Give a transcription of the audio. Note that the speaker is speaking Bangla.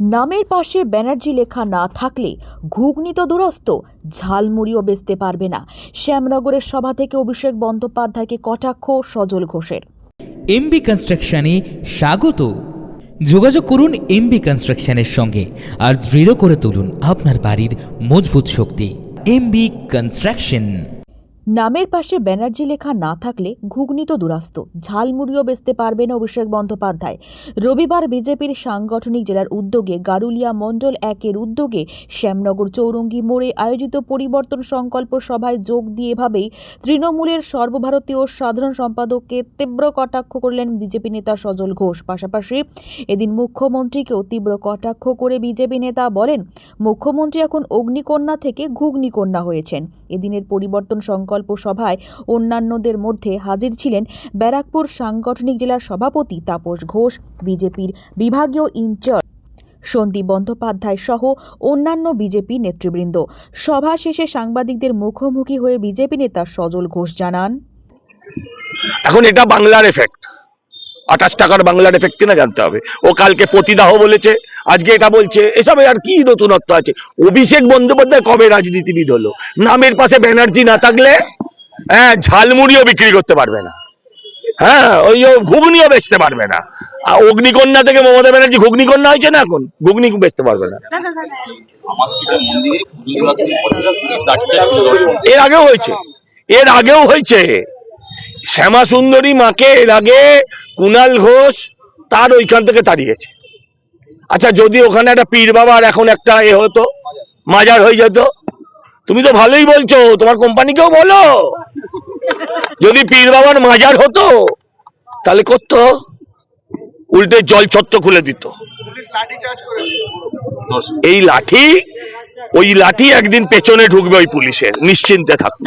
নামের পাশে ব্যানার্জি লেখা না থাকলে ঘুগনি তো দুরস্ত, ঝালমুড়িও বেচতে পারবে না। শ্যামনগরের সভা থেকে অভিষেক বন্দ্যোপাধ্যায়কে কটাক্ষ সজল ঘোষের। এমবি কনস্ট্রাকশনে স্বাগত। যোগাযোগ করুন এমবি কনস্ট্রাকশনের সঙ্গে আর দৃঢ় করে তুলুন আপনার বাড়ির মজবুত শক্তি। এমবি কনস্ট্রাকশন নামের পাশে ব্যানার্জি লেখা না থাকলে ঘুগনি তো দুরাস্ত। ঝালমুড়িও বেচতে পারবে না অভিষেক বন্দ্যোপাধ্যায়। রবিবার বিজেপির সাংগঠনিক জেলার উদ্যোগে গারুলিয়া মণ্ডল একের উদ্যোগে শ্যামনগর চৌরঙ্গি মোড়ে আয়োজিত পরিবর্তন সংকল্প সভায় যোগ দিয়ে এভাবেই তৃণমূলের সর্বভারতীয় সাধারণ সম্পাদককে তীব্র কটাক্ষ করলেন বিজেপি নেতা সজল ঘোষ। পাশাপাশি এদিন মুখ্যমন্ত্রীকেও তীব্র কটাক্ষ করে বিজেপি নেতা বলেন, মুখ্যমন্ত্রী এখন অগ্নিকন্যা থেকে ঘুগনিকন্যা হয়েছেন। এদিনের পরিবর্তন সংকল্প সভায় অন্যান্যদের মধ্যে হাজির ছিলেন ব্যারাকপুর সাংগঠনিক জেলার সভাপতি তাপস ঘোষ, বিজেপির বিভাগীয় ইনচার্জ সন্দীপ বন্দ্যোপাধ্যায় সহ অন্যান্য বিজেপি নেতৃবৃন্দ। সভা শেষে সাংবাদিকদের মুখোমুখি হয়ে বিজেপি নেতা সজল ঘোষ জানান, এখন এটা বাংলার এফেক্ট আঠাশ টাকার বাংলার এফেক্ট কিনা জানতে হবে? ও কালকে প্রতিদাহ বলেছে আজকে এটা বলছে এসবে আর কি নতুনত্ব আছে? অভিষেক বন্দ্যোপাধ্যায় কবে রাজনীতিবিদ হলো? নামের পাশে ব্যানার্জি না থাকলে হ্যাঁ ঝালমুড়িও বিক্রি করতে পারবে না। হ্যাঁ ওই ও ঘুগনিও বেচতে পারবে না। আর অগ্নিকন্যা থেকে মমতা ব্যানার্জি ঘুগনিকন্যা হয়েছে না এখন? ঘুগনি বেচতে পারবে না। এর আগেও হয়েছে। এর আগেও হয়েছে। শ্যামা সুন্দরী মাকে এর আগে কুনাল ঘোষ তার ওইখান থেকে তাড়িয়েছে। আচ্ছা যদি ওখানে একটা পীর বাবার এখন একটা এ হতো, মাজার হয়ে যেত, তুমি তো ভালোই বলছো, তোমার কোম্পানিকেও বলো। যদি পীর বাবার মাজার হতো, তাহলে করতো, উল্টে জল ছত্র খুলে দিত। এই লাঠি, ওই লাঠি একদিন পেছনে ঢুকবে ওই পুলিশের, নিশ্চিন্তে থাকুন।